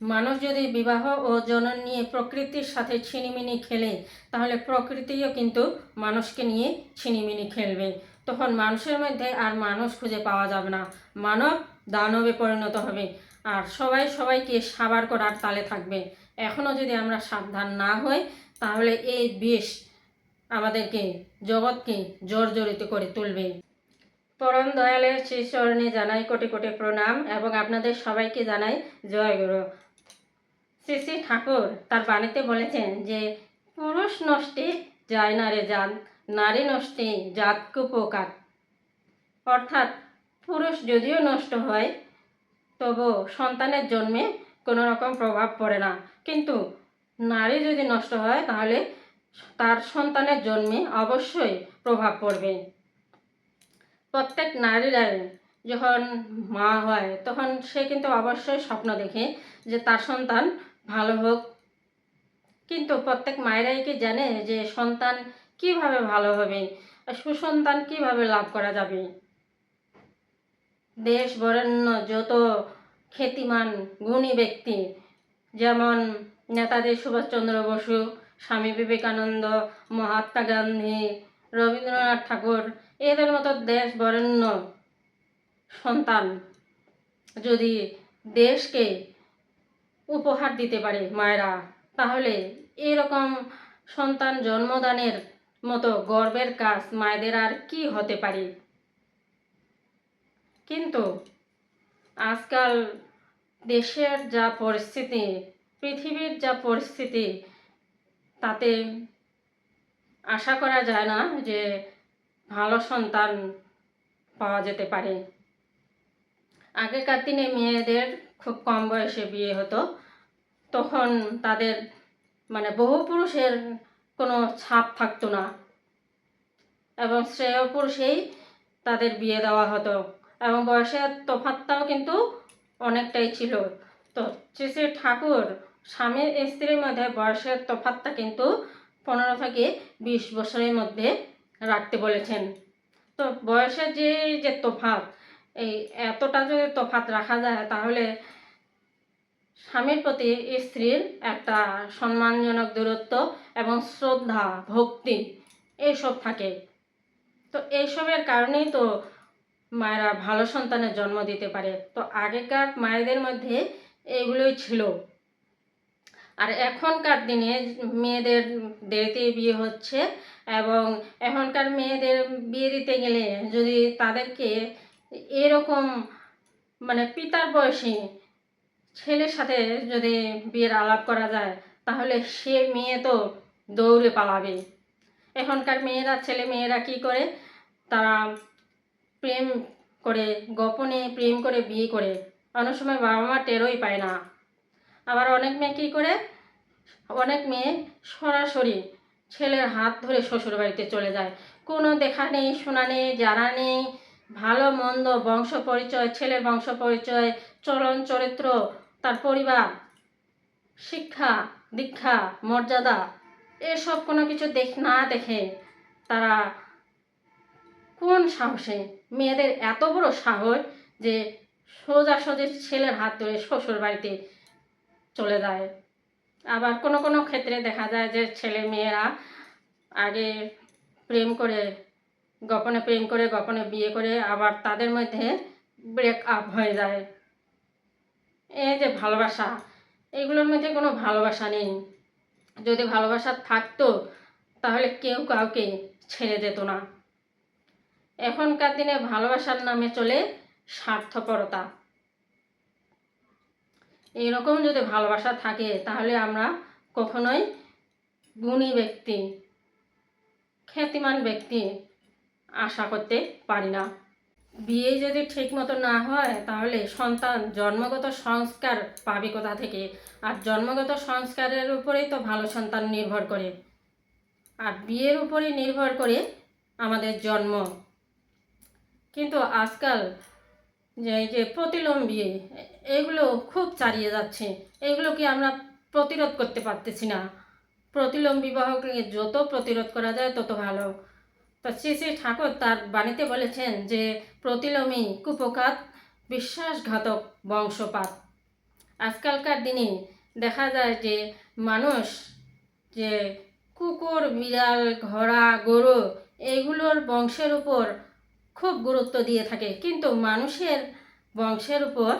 মানুষ যদি বিবাহ ও জনন নিয়ে প্রকৃতির সাথে ছিনিমিনি খেলে, তাহলে প্রকৃতিও কিন্তু মানুষকে নিয়ে ছিনিমিনি খেলবে। তখন মানুষের মধ্যে আর মানুষ খুঁজে পাওয়া যাবে না। মানব দানবে পরিণত হবে। আর সবাই সবাইকে সাবার করার তালে থাকবে। এখনও যদি আমরা সাবধান না হই, তাহলে এই বিষ আমাদেরকে, জগৎকে জর্জরিত করে তুলবে। পরম দয়ালের শ্রী চরণে জানাই কোটি কোটি প্রণাম এবং আপনাদের সবাইকে জানাই জয় গুরু শ্রী শ্রী ঠাকুর তার বাণীতে বলেছেন যে, পুরুষ নষ্টে, যায় না রে জাত, নারী নষ্টে, জাত কুপকার অর্থাৎ, পুরুষ যদিও নষ্ট হয়, তবু সন্তানের জন্মে কোনো রকম প্রভাব পড়ে না। কিন্তু নারী যদি নষ্ট হয়, তাহলে তার সন্তানের জন্মে অবশ্যই প্রভাব পড়বে। প্রত্যেক নারীরাই যখন মা হয়, তখন সে কিন্তু অবশ্যই স্বপ্ন দেখে যে তার সন্তান ভালো হোক। কিন্তু প্রত্যেক মায়েরাই কি জানে যে সন্তান কীভাবে ভালো হবে? সুসন্তান কীভাবে লাভ করা যাবে? দেশ বরেণ্য যত খ্যাতিমান, গুণী ব্যক্তি, যেমন নেতাজি সুভাষচন্দ্র বসু, স্বামী বিবেকানন্দ, মহাত্মা গান্ধী, রবীন্দ্রনাথ ঠাকুর, এদের মতো দেশ বরেণ্য সন্তান যদি দেশকে উপহার দিতে পারে মায়েরা। তাহলে এরকম সন্তান জন্মদানের মতো গর্বের কাজ মায়েদের আর কি হতে পারে? কিন্তু আজকাল দেশের যা পরিস্থিতি, পৃথিবীর যা পরিস্থিতি, তাতে আশা করা যায় না যে ভালো সন্তান পাওয়া যেতে পারে। আগেকার দিনে মেয়েদের খুব কম বয়সে বিয়ে হতো, তখন তাদের মানে বহু পুরুষের কোনো ছাপ থাকতো না। এবং শ্রেয় পুরুষেই তাদের বিয়ে দেওয়া হতো। এবং বয়সের তফাতটাও কিন্তু অনেকটাই ছিল। তো শ্রী ঠাকুর স্বামী স্ত্রীর মধ্যে বয়সের তফাতটা কিন্তু পনেরো থেকে বিশ বছরের মধ্যে রাখতে বলেছেন। তো বয়সের যে যে তফাত এই এতটা যদি তফাত রাখা যায় তাহলে স্বামীর প্রতি স্ত্রীর একটা সম্মানজনক দূরত্ব এবং শ্রদ্ধা, ভক্তি, এইসব থাকে। তো এইসবের কারণেই তো মায়েরা ভালো সন্তানের জন্ম দিতে পারে। তো আগেকার মায়েদের মধ্যে এগুলোই ছিল। আর এখনকার দিনে মেয়েদের দেরিতে বিয়ে হচ্ছে এবং এখনকার মেয়েদের বিয়ে দিতে গেলে যদি তাদেরকে এরকম মানে পিতার বয়সী ছেলের সাথে যদি বিয়ের আলাপ করা যায়, তাহলে সে মেয়ে তো দৌড়ে পালাবে। এখনকার মেয়েরা, ছেলে মেয়েরা কি করে? তারা প্রেম করে, গোপনে প্রেম করে বিয়ে করে। অনেক সময় বাবা মা টেরোই পায় না। আবার অনেক মেয়ে কী করে? অনেক মেয়ে সরাসরি ছেলের হাত ধরে শ্বশুর বাড়িতে চলে যায়। কোনো দেখা নেই, শোনা নেই, জানা নেই। ভালো, মন্দ, বংশ পরিচয়, ছেলের বংশ পরিচয়, চলন চরিত্র তার পরিবার, শিক্ষা, দীক্ষা, মর্যাদা, এসব কোনো কিছু দেখ, না দেখে তারা কোন সাহসে? মেয়েদের এত বড় সাহস যে সোজাসুজি ছেলের হাত ধরে শ্বশুর বাড়িতে চলে যায়। আবার কোনো কোনো ক্ষেত্রে দেখা যায় যে ছেলে মেয়েরা আগে প্রেম করে, গোপনে প্রেম করে, গোপনে বিয়ে করে, আবার তাদের মধ্যে ব্রেক আপ হয়ে যায়। এই যে ভালোবাসা, এগুলোর মধ্যে কোনো ভালোবাসা নেই। যদি ভালোবাসা থাকতো, তাহলে কেউ কাউকে ছেড়ে যেত না। এখনকার দিনে ভালোবাসার নামে চলে স্বার্থপরতা। এরকম যদি ভালোবাসা থাকে, তাহলে আমরা কখনোই গুণী ব্যক্তি, খ্যাতিমান ব্যক্তি আশা করতে পারি না। বিয়ে যদি ঠিক মতো না হয়, তাহলে সন্তান জন্মগত সংস্কার পাবে কোথা থেকে? আর জন্মগত সংস্কারের উপরেই তো ভালো সন্তান নির্ভর করে। আর বিয়ের উপরেই নির্ভর করে আমাদের জন্ম। কিন্তু আজকাল যে যে প্রতিলোম বিয়ে, এগুলো খুব চালিয়ে যাচ্ছে। এগুলোকে আমরা প্রতিরোধ করতে পারতেছি না? প্রতিলোম বিবাহকে যত প্রতিরোধ করা যায়, তত ভালো। তো শ্রী শ্রী ঠাকুর তার বাণীতে বলেছেন যে, প্রতিলোমী কুপকাত বিশ্বাসঘাতক বংশপাত। আজকালকার দিনে দেখা যায় যে, মানুষ যে কুকুর, বিড়াল, ঘোড়া, গরু এইগুলোর বংশের উপর খুব গুরুত্ব দিয়ে থাকে। কিন্তু মানুষের বংশের উপর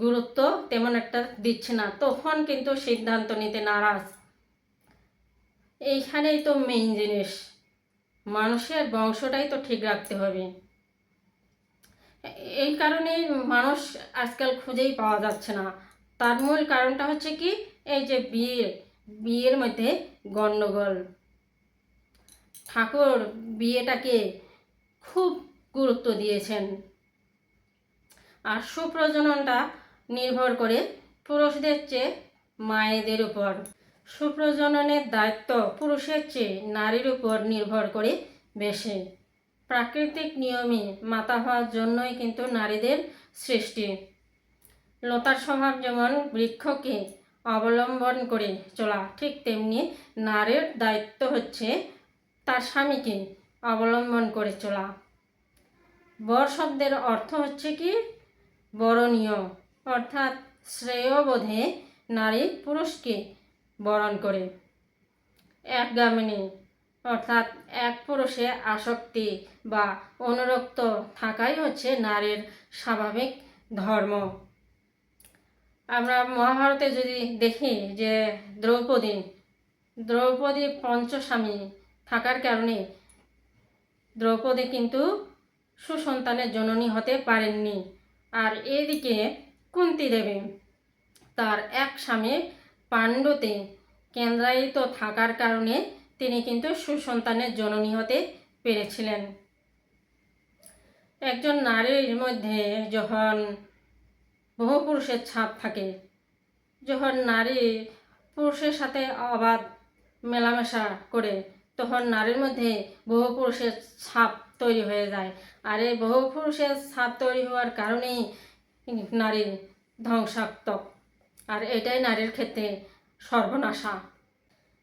গুরুত্ব তেমন একটা দিচ্ছে না। তখন কিন্তু সিদ্ধান্ত নিতে নারাজ। এইখানেই তো মেইন জিনিস। মানুষের বংশটাই তো ঠিক রাখতে হবে। এই কারণেই মানুষ আজকাল খুঁজেই পাওয়া যাচ্ছে না। তার মূল কারণটা হচ্ছে কি? এই যে বিয়ে, বিয়ের মধ্যে গণ্ডগোল ঠাকুর বিয়েটাকে খুব গুরুত্ব দিয়েছেন। আর সুপ্রজননটা নির্ভর করে পুরুষদের চেয়ে মায়েদের উপর। সুপ্রজননের দায়িত্ব পুরুষের চেয়ে নারীর উপর নির্ভর করে বেশি। প্রাকৃতিক নিয়মে মাতা হওয়ার জন্যই কিন্তু নারীদের সৃষ্টি। লতার স্বভাব যেমন বৃক্ষকে অবলম্বন করে চলা, ঠিক তেমনি নারীর দায়িত্ব হচ্ছে তার স্বামীকে অবলম্বন করে চলা। বর শব্দের অর্থ হচ্ছে কি? বরণীয়, অর্থাৎ শ্রেয়বোধে নারী পুরুষকে বরণ করে। একগামিনী অর্থাৎ এক পুরুষে আসক্তি বা অনুরক্ত থাকাই হচ্ছে নারীর স্বাভাবিক ধর্ম। আমরা মহাভারতে যদি দেখি যে দ্রৌপদী দ্রৌপদী পঞ্চস্বামী থাকার কারণে দ্রৌপদী কিন্তু সুসন্তানের জননী হতে পারেননি। আর এদিকে কুন্তি দেবী তার এক স্বামী পাণ্ডুতে কেন্দ্রায়িত থাকার কারণে তিনি কিন্তু সুসন্তানের জননী হতে পেরেছিলেন। একজন নারীর মধ্যে যখন বহু পুরুষের ছাপ থাকে, যখন নারী পুরুষের সাথে অবাধ মেলামেশা করে, তখন নারীর মধ্যে বহু পুরুষের ছাপ তৈরি হয়ে যায়। আর এই বহু পুরুষের ছাপ তৈরি হওয়ার কারণেই নারীর ধ্বংসাত্মক আর এটাই নারীর ক্ষেত্রে সর্বনাশা।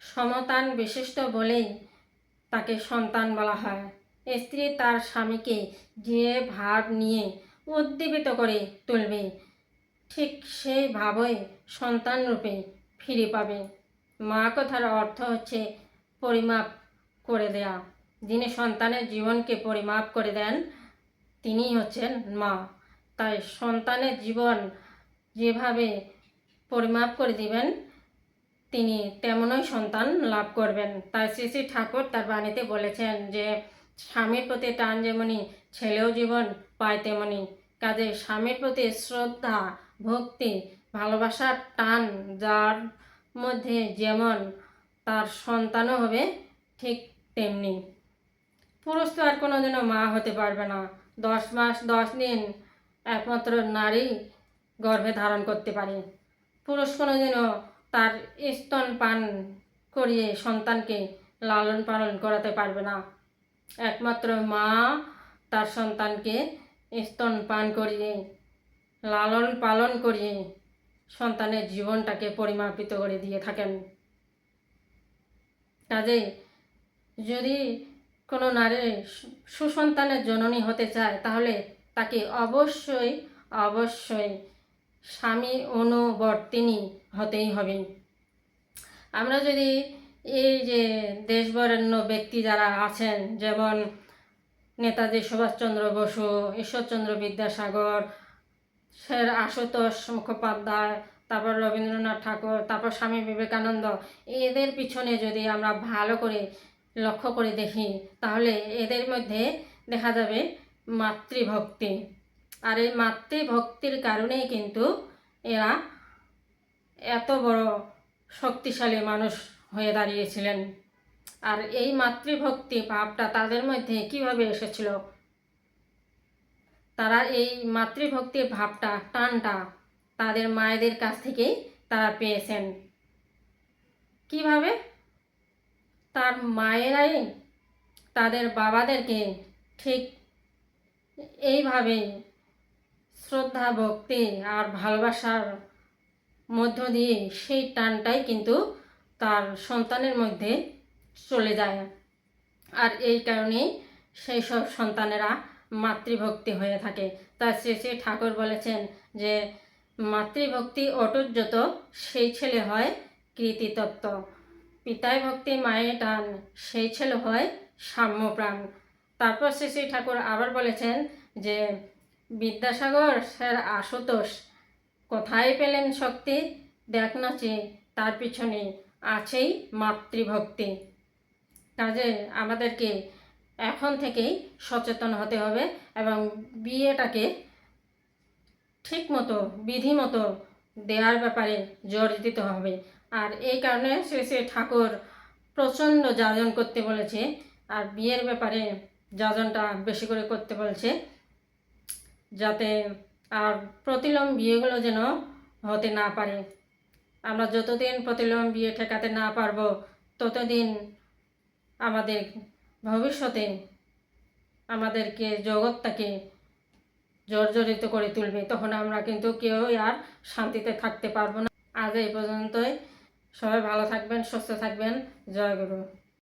সমতান বিশিষ্ট বলেই তাকে সন্তান বলা হয়। স্ত্রী তার স্বামীকে যে ভাব নিয়ে উদ্দীপিত করে তুলবে, ঠিক সেই ভাবই সন্তান রূপে ফিরে পাবে। মা কথার অর্থ হচ্ছে পরিমাপ করে দেয়া। যিনি সন্তানের জীবনকে পরিমাপ করে দেন, তিনিই হচ্ছেন মা। তাই সন্তানের জীবন যেভাবে পরিমাপ করে দিবেন। তিনি তেমনই সন্তান লাভ করবেন। তাই শ্রী শ্রী ঠাকুর তার বাণীতে বলেছেন যে, স্বামীর প্রতি টান যেমনি ছেলেও জীবন পায় তেমনি। কাজে স্বামীর প্রতি শ্রদ্ধা, ভক্তি, ভালোবাসার টান যার মধ্যে যেমন তার সন্তানও হবে, ঠিক তেমনি। পুরুষ তো আর কোনো কোনোদিনও মা হতে পারবে না। দশ মাস, দশ দিন একমাত্র নারী গর্ভে ধারণ করতে পারে। পুরুষ কোনোদিনও তার স্তন পান করিয়ে সন্তানকে লালন পালন করাতে পারবে না। একমাত্র মা তার সন্তানকে স্তন পান করিয়ে, লালন পালন করিয়ে সন্তানের জীবনটাকে পরিমাপিত করে দিয়ে থাকেন। কাজেই যদি কোনো নারী সুসন্তানের জননী হতে চায়, তাহলে তাকে অবশ্যই অবশ্যই স্বামী অনুবর্তিনী হতেই হবে। আমরা যদি এই যে দেশবরেণ্য ব্যক্তি যারা আছেন, যেমন নেতাজি সুভাষচন্দ্র বসু, ঈশ্বরচন্দ্র বিদ্যাসাগর, স্যার আশুতোষ মুখোপাধ্যায়, তারপর রবীন্দ্রনাথ ঠাকুর, তারপর স্বামী বিবেকানন্দ, এদের পিছনে যদি আমরা ভালো করে লক্ষ্য করে দেখি, তাহলে এদের মধ্যে দেখা যাবে মাতৃভক্তি। আর এই মাতৃভক্তির কারণেই কিন্তু এরা এত বড় শক্তিশালী মানুষ হয়ে দাঁড়িয়েছিলেন। আর এই মাতৃভক্তি ভাবটা তাদের মধ্যে কীভাবে এসেছিল? তারা এই মাতৃভক্তির ভাবটা, টানটা তাদের মায়েদের কাছ থেকেই তারা পেয়েছেন। কীভাবে? তার মায়েরাই তাদের বাবাদেরকে ঠিক এইভাবে শ্রদ্ধা ভক্তি আর ভালোবাসার মধ্য দিয়ে সেই টানটাই কিন্তু তার সন্তানের মধ্যে চলে যায়। আর এই কারণেই সেই সব সন্তানেরা মাতৃভক্তি হয়ে থাকে। তার শ্রী শ্রী ঠাকুর বলেছেন যে, মাতৃভক্তি অটুট সেই ছেলে হয় কৃতিতত্ত্ব। পিতায় ভক্তি, মায়ের টান, সেই ছেলে হয় সাম্যপ্রাণ। তারপর শ্রী শ্রী ঠাকুর আবার বলেছেন যে বিদ্যাসাগর স্যার আশুতোষ, কোথায় পেলেন শক্তি? দেখ নাচে তার পিছনে আছেই মাতৃভক্তি। কাজে আমাদেরকে এখন থেকেই সচেতন হতে হবে এবং বিয়েটাকে ঠিক মতো বিধি মতো দেওয়ার ব্যাপারে জোর দিতে হবে। আর এই কারণে শ্রী শ্রী ঠাকুর প্রচণ্ড যাজন করতে বলেছে, আর বিয়ের ব্যাপারে যাজনটা বেশি করে করতে বলছে। যাতে আর প্রতিলম বিয়েগুলো যেন হতে না পারে। আমরা যতদিন প্রতিলম বিয়ে ঠেকাতে না পারব, ততদিন আমাদের ভবিষ্যতে আমাদেরকে জগৎটাকে জর্জরিত করে তুলবে, তখন আমরা কিন্তু কেউ আর শান্তিতে থাকতে পারব না। আজ এই পর্যন্তই। সবাই ভালো থাকবেন, সুস্থ থাকবেন। জয় গুরু।